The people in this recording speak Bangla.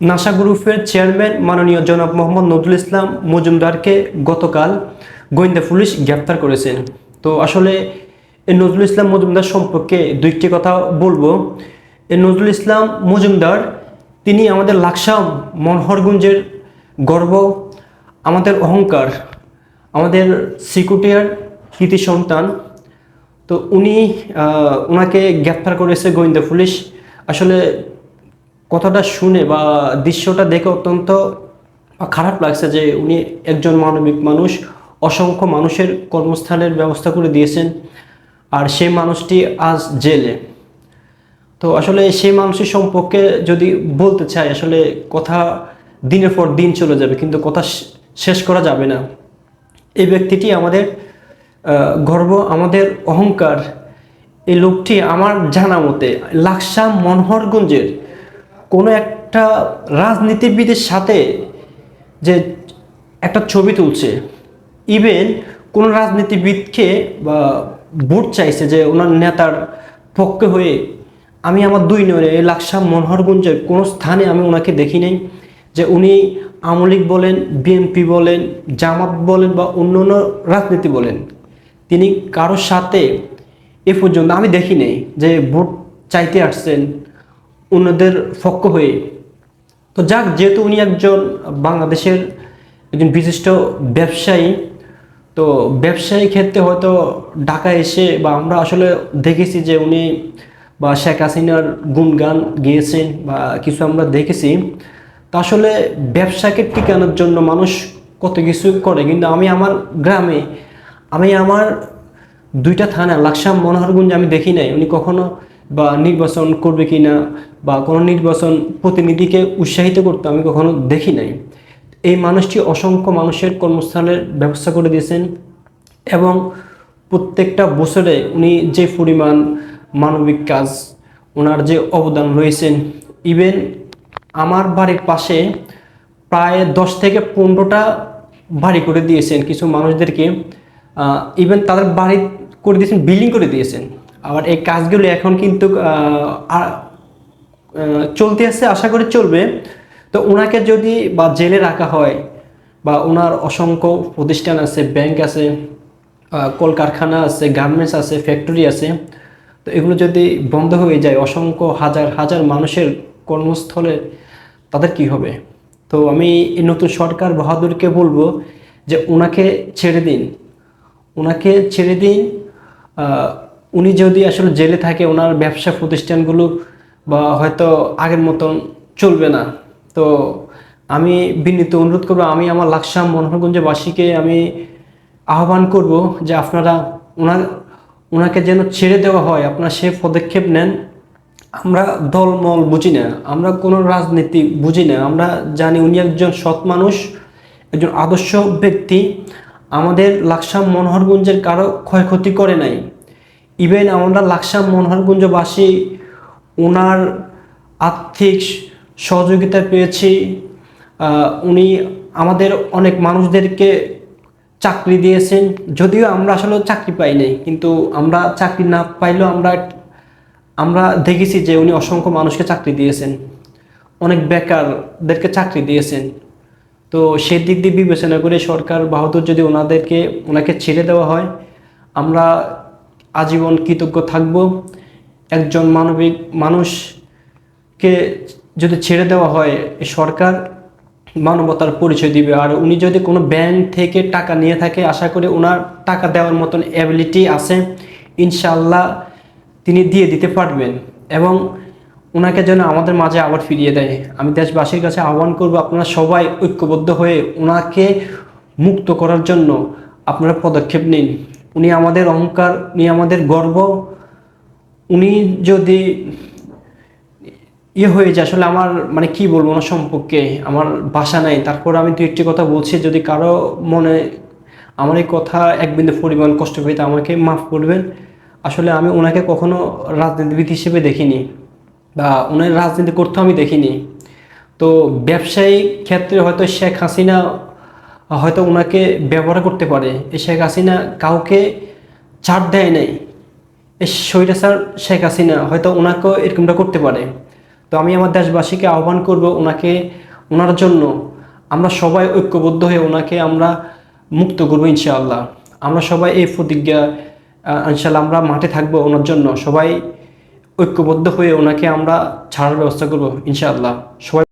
নাসা গ্রুপের চেয়ারম্যান মাননীয় জনাব মোহাম্মদ নজরুল ইসলাম মজুমদারকে গতকাল গোয়েন্দা পুলিশ গ্রেপ্তার করেছেন। তো আসলে নজরুল ইসলাম মজুমদার সম্পর্কে দুইটি কথা বলব। নজরুল ইসলাম মজুমদার, তিনি আমাদের লাকসাম মনোহরগঞ্জের গর্ব, আমাদের অহংকার, আমাদের সিকুটিয়ার কৃতি সন্তান। তো উনি ওনাকে গ্রেপ্তার করেছে গোয়েন্দা পুলিশ। আসলে কথাটা শুনে বা দৃশ্যটা দেখে অত্যন্ত খারাপ লাগছে যে উনি একজন মানবিক মানুষ, অসংখ্য মানুষের কর্মস্থানের ব্যবস্থা করে দিয়েছেন আর সেই মানুষটি আজ জেলে। তো আসলে সেই মানুষের সম্পর্কে যদি বলতে চাই, আসলে কথা দিনের পর দিন চলে যাবে, কিন্তু কথা শেষ করা যাবে না। এই ব্যক্তিটি আমাদের গর্ব, আমাদের অহংকার, এই লোকটি আমার জানা মতে লাকসা মনোহরগঞ্জের কোনো একটা রাজনীতিবিদের সাথে যে একটা ছবি তুলছে ইভেন কোনো রাজনীতিবিদকে, বা ভোট চাইছে যে ওনার নেতার পক্ষে হয়ে আমি আমার দুই নয় এই লাকসা মনোহরগঞ্জের কোনো স্থানে আমি ওনাকে দেখি নাই, যে উনি আওয়ামী লীগ বলেন, বিএনপি বলেন, জামাত বলেন, বা অন্য অন্য রাজনীতি বলেন, তিনি কারোর সাথে এ পর্যন্ত আমি দেখি নেই যে ভোট চাইতে আসছেন অন্যদের পক্ষ হয়ে। তো যাক, যেহেতু উনি একজন বাংলাদেশের একজন বিশিষ্ট ব্যবসায়ী, তো ব্যবসায়ী ক্ষেত্রে হয়তো ঢাকা এসে বা আমরা আসলে দেখেছি যে উনি বা শেখ হাসিনার গুণগান গিয়েছেন বা কিছু আমরা দেখেছি, তা আসলে ব্যবসাকে টিকানোর জন্য মানুষ কত কিছু করে। কিন্তু আমি আমার গ্রামে, আমি আমার দুইটা থানা, লাকসাম মনোহরগঞ্জ আমি দেখি নাই। উনি কখনো বা নির্বাচন করবে কি না বা কোনো নির্বাচন প্রতিনিধিকে উৎসাহিত করতে আমি কখনো দেখি নাই। এই মানুষটি অসংখ্য মানুষের কর্মস্থলের ব্যবস্থা করে দিয়েছেন এবং প্রত্যেকটা বছরে উনি যে পরিমাণ মানবিক কাজ, ওনার যে অবদান রয়েছেন ইভেন আমার বাড়ির পাশে প্রায় দশ থেকে পনেরোটা বাড়ি করে দিয়েছেন কিছু মানুষদেরকে। ইভেন তাদের বাড়ি করে দিয়েছেন, বিল্ডিং করে দিয়েছেন। আবার এই কাজগুলো এখন কিন্তু চলতে আছে, আশা করি চলবে। তো ওনাকে যদি বা জেলে রাখা হয় বা ওনার অসংখ্য প্রতিষ্ঠান আছে, ব্যাংক আছে কলকারখানা আছে, গার্মেন্টস আছে, ফ্যাক্টরি আছে, তো এগুলো যদি বন্ধ হয়ে যায়, অসংখ্য হাজার হাজার মানুষের কর্মস্থলে, তাদের কি হবে? তো আমি এই নতুন সরকার বাহাদুরকে বলব যে ওনাকে ছেড়ে দিন। ওনাকে ছেড়ে দিন উনি যদি আসলে জেলে থাকে, ওনার ব্যবসা প্রতিষ্ঠানগুলো বা হয়তো আগের মতন চলবে না। তো আমি বিনীত অনুরোধ করব, আমি আমার লাকসাম মনোহরগঞ্জবাসীকে আমি আহ্বান করব যে আপনারা ওনার, ওনাকে যেন ছেড়ে দেওয়া হয়, আপনারা সে পদক্ষেপ নেন। আমরা দলমল বুঝি না, আমরা কোনো রাজনীতি বুঝি না। আমরা জানি উনি একজন সৎ মানুষ, একজন আদর্শ ব্যক্তি। আমাদের লাকসাম মনোহরগঞ্জের কারও ক্ষয়ক্ষতি করে নাই। ইভেন আমরা লাকসাম মনোহরগঞ্জবাসী ওনার আর্থিক সহযোগিতা পেয়েছি উনি আমাদের অনেক মানুষদেরকে চাকরি দিয়েছেন। যদিও আমরা আসলে চাকরি পাই নাই, কিন্তু আমরা চাকরি না পাইলেও আমরা আমরা দেখেছি যে উনি অসংখ্য মানুষকে চাকরি দিয়েছেন। অনেক বেকারদেরকে চাকরি দিয়েছেন। তো সেই দিক দিয়ে বিবেচনা করে সরকার বাহাদুর যদি ওনাদেরকে ওনাকে ছেড়ে দেওয়া হয়, আমরা আজীবন কৃতজ্ঞ থাকব। একজন মানবিক মানুষকে যদি ছেড়ে দেওয়া হয় সরকার, মানবতার পরিচয় দিবে। আর উনি যদি কোনো ব্যাংক থেকে টাকা নিয়ে থাকে, আশা করি ওনার টাকা দেওয়ার মতন অ্যাবিলিটি আছে ইনশাল্লাহ তিনি দিয়ে দিতে পারবেন। এবং ওনাকে যেন আমাদের মাঝে আবার ফিরিয়ে দেয়। আমি দেশবাসীর কাছে আহ্বান করব, আপনারা সবাই ঐক্যবদ্ধ হয়ে ওনাকে মুক্ত করার জন্য আপনারা পদক্ষেপ নিন। উনি আমাদের অহংকার, উনি আমাদের গর্ব, উনি যদি ইয়ে হয়ে যায়, আসলে আমার মানে কি বলব, ওনার সম্পর্কে আমার বাসা নাই। তারপর আমি দু একটি কথা বলছি, যদি কারও মনে আমার এই কথা এক বিন্দু পরিমাণ কষ্ট পেতে আমাকে মাফ করবেন। আসলে আমি ওনাকে কখনো রাজনীতিবিদ হিসেবে দেখিনি বা ওনার রাজনীতি করতেও আমি দেখিনি। তো ব্যবসায়িক ক্ষেত্রে হয়তো শেখ হাসিনা হয়তো ওনাকে ব্যবহার করতে পারে। এই শেখ হাসিনা কাউকে ছাড় দেয় নাই। এই স্বৈরাচার শেখ হাসিনা হয়তো ওনাকেও এরকমটা করতে পারে। তো আমি আমার দেশবাসীকে আহ্বান করব ওনাকে ওনার জন্য আমরা সবাই ঐক্যবদ্ধ হয়ে ওনাকে আমরা মুক্ত করব ইনশাআল্লাহ। আমরা সবাই এই প্রতিজ্ঞা আহ, ইনশাআল্লাহ আমরা মাঠে থাকব ওনার জন্য। সবাই ঐক্যবদ্ধ হয়ে ওনাকে আমরা ছাড়ার ব্যবস্থা করব ইনশাআল্লাহ। সবাই